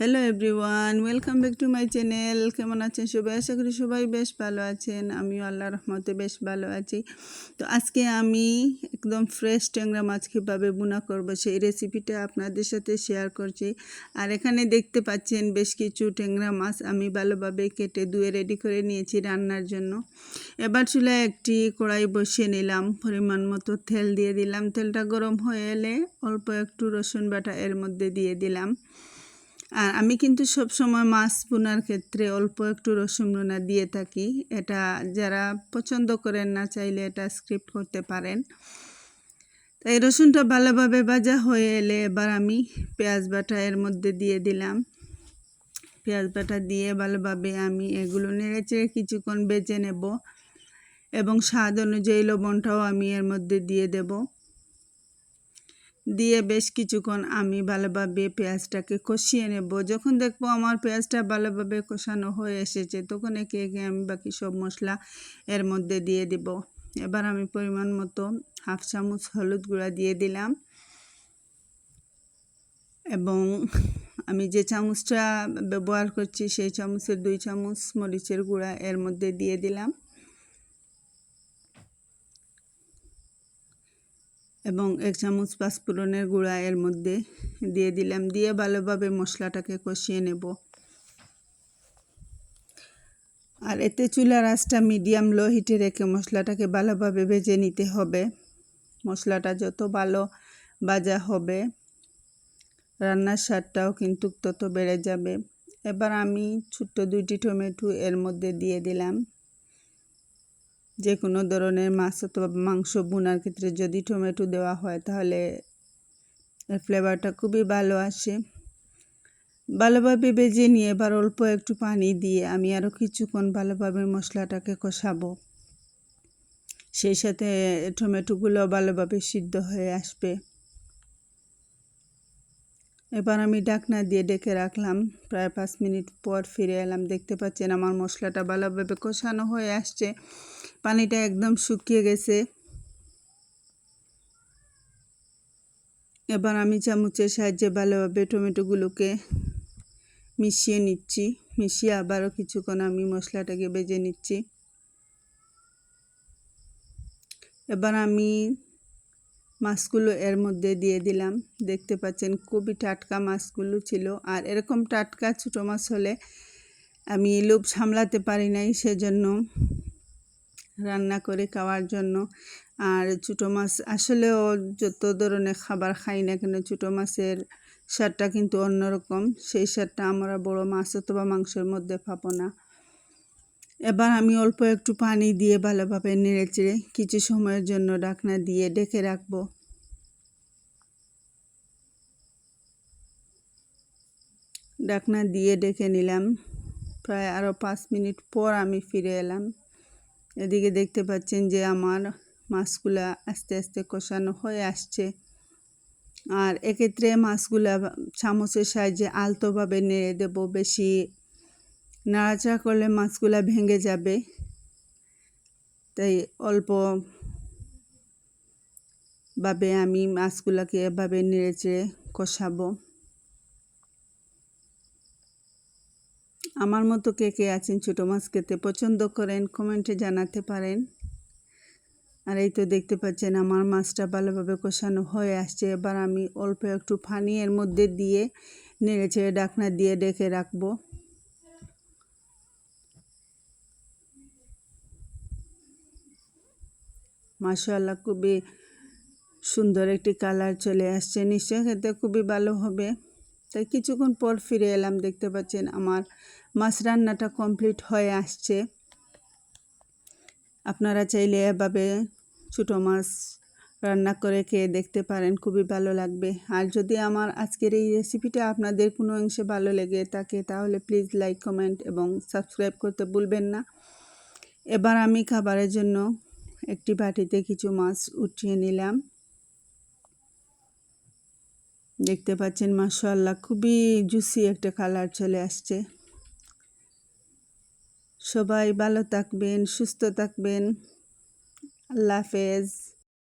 Hello everyone welcome back to my channel কেমন আছেন সবাই? আশা করি সবাই বেশ ভালো আছেন। আমিও আল্লাহ রহমতে বেশ ভালো আছি। তো আজকে আমি একদম ফ্রেশ ট্যাংরা মাছ কীভাবে বুনা করব সেই রেসিপিটা আপনাদের সাথে শেয়ার করছি। আর এখানে দেখতে পাচ্ছেন বেশ কিছু ট্যাংরা মাছ আমি ভালোভাবে কেটে ধুয়ে রেডি করে নিয়েছি রান্নার জন্য। এবার চুলায় একটি কড়াই বসিয়ে নিলাম। পরিমাণ মতো তেল দিয়ে দিলাম। তেলটা গরম হয়ে এলে অল্প একটু রসুন বাটা এর মধ্যে দিয়ে দিলাম। আর আমি কিন্তু সব সময় মাছ বোনার ক্ষেত্রে অল্প একটু রসুন রুনা দিয়ে থাকি। এটা যারা পছন্দ করেন না চাইলে এটা স্ক্রিপ্ট করতে পারেন। তাই রসুনটা ভালোভাবে ভাজা হয়ে এলে এবার আমি পেঁয়াজ বাটা এর মধ্যে দিয়ে দিলাম। পেঁয়াজ বাটা দিয়ে ভালোভাবে আমি এগুলো নেড়ে চেড়ে কিছুক্ষণ বেজে নেব এবং স্বাদ অনুযায়ী লবণটাও আমি এর মধ্যে দিয়ে দেবো। দিয়ে বেশ কিছুক্ষণ আমি ভালোভাবে পেঁয়াজটাকে কষিয়ে নেব। যখন দেখব আমার পেঁয়াজটা ভালোভাবে কষানো হয়ে এসেছে, তখন একে একে আমি বাকি সব মশলা এর মধ্যে দিয়ে দিব। এবার আমি পরিমাণ মতো হাফ চামচ হলুদ গুঁড়া দিয়ে দিলাম এবং আমি যে চামচটা ব্যবহার করছি, সেই চামচের দুই চামচ মরিচের গুঁড়া এর মধ্যে দিয়ে দিলাম। এবং এক চামচ পাঁচফোড়নের গুঁড়া এর মধ্যে দিয়ে দিলাম। দিয়ে ভালোভাবে মশলাটাকে কষিয়ে নেব। আর এতে চুলার আঁচটা মিডিয়াম লো হিটে রেখে মশলাটাকে ভালোভাবে ভেজে নিতে হবে। মশলাটা যত ভালো ভাজা হবে, রান্নার স্বাদটাও কিন্তু তত বেড়ে যাবে। এবার আমি ছোট্ট দুইটি টমেটো এর মধ্যে দিয়ে দিলাম। যে কোনো ধরনের মাছ অথবা মাংস বোনার ক্ষেত্রে যদি টমেটো দেওয়া হয়, তাহলে এর ফ্লেভারটা খুবই ভালো আসে। ভালোভাবে বেজে নিয়ে এবার অল্প একটু পানি দিয়ে আমি আরও কিছুক্ষণ ভালোভাবে মশলাটাকে কষাবো। সেই সাথে টমেটোগুলো ভালোভাবে সিদ্ধ হয়ে আসবে। এবার আমি ডাকনা দিয়ে ডেকে রাখলাম। প্রায় পাঁচ মিনিট পর ফিরে এলাম। দেখতে পাচ্ছেন আমার মশলাটা ভালোভাবে কষানো হয়ে আসছে। পানিটা একদম শুকিয়ে গেছে। এবার আমি চামচের সাহায্যে ভালোভাবে টমেটোগুলোকে মিশিয়ে নিচ্ছি। মিশিয়ে আবারও কিছুক্ষণ আমি মশলাটাকে বেজে নিচ্ছি। এবার আমি মাছগুলো এর মধ্যে দিয়ে দিলাম। দেখতে পাচ্ছেন খুবই টাটকা মাছগুলো ছিল। আর এরকম টাটকা ছোটো মাছ হলে আমি লোভ সামলাতে পারি নাই, সেজন্য রান্না করে খাওয়ার জন্য। আর ছোটো মাছ আসলেও যত ধরনের খাবার খাই না কেন ছোটো মাছের স্বাদটা কিন্তু অন্যরকম। সেই স্বাদটা আমরা বড় মাছ অথবা মাংসের মধ্যে পাবো না। এবার আমি অল্প একটু পানি দিয়ে ভালোভাবে নেড়ে চেড়ে কিছু সময়ের জন্য ডাকনা দিয়ে ডেকে রাখব। ডাকনা দিয়ে ডেকে নিলাম। প্রায় আরও পাঁচ মিনিট পর আমি ফিরে এলাম। এদিকে দেখতে পাচ্ছেন যে আমার মাছগুলা আস্তে আস্তে কষানো হয়ে আসছে। আর এক্ষেত্রে মাছগুলা চামচের সাহায্যে আলতোভাবে নেড়ে দেবো, বেশি নাড়াচাড়া করলে মাছগুলা ভেঙে যাবে। তাই অল্প ভাবে আমি মাছগুলাকে এভাবে নেড়ে চেড়ে কষাবো। আমার মতো কে কে আছেন ছোটো মাছ খেতে পছন্দ করেন, কমেন্টে জানাতে পারেন। আর এই তো দেখতে পাচ্ছেন আমার মাছটা ভালোভাবে কষানো হয়ে আসছে। এবার আমি অল্প একটু পানি এর মধ্যে দিয়ে নেড়ে ছেড়ে ডাকনা দিয়ে ডেকে রাখব। মাসাল্লাহ খুবই সুন্দর একটি কালার চলে আসছে। নিশ্চয় খেতে খুবই ভালো হবে। তাই কিছুক্ষণ পর ফিরে এলাম, দেখতে পাচ্ছেন আমার মাছ রান্নাটা কমপ্লিট হয়ে আসছে। আপনারা চাইলে এভাবে ছোটো মাছ রান্না করে খেয়ে দেখতে পারেন, খুবই ভালো লাগবে। আর যদি আমার আজকের এই রেসিপিটা আপনাদের কোনো অংশে ভালো লেগে থাকে, তাহলে প্লিজ লাইক কমেন্ট এবং সাবস্ক্রাইব করতে ভুলবেন না। এবার আমি খাবারের জন্য একটি বাটিতে কিছু মাছ উঠিয়ে নিলাম। দেখতে পাচ্ছেন মাশাল্লাহ খুবই জুসি একটা কালার চলে আসছে। সবাই ভালো থাকবেন, সুস্থ থাকবেন। আল্লাহ হাফেজ।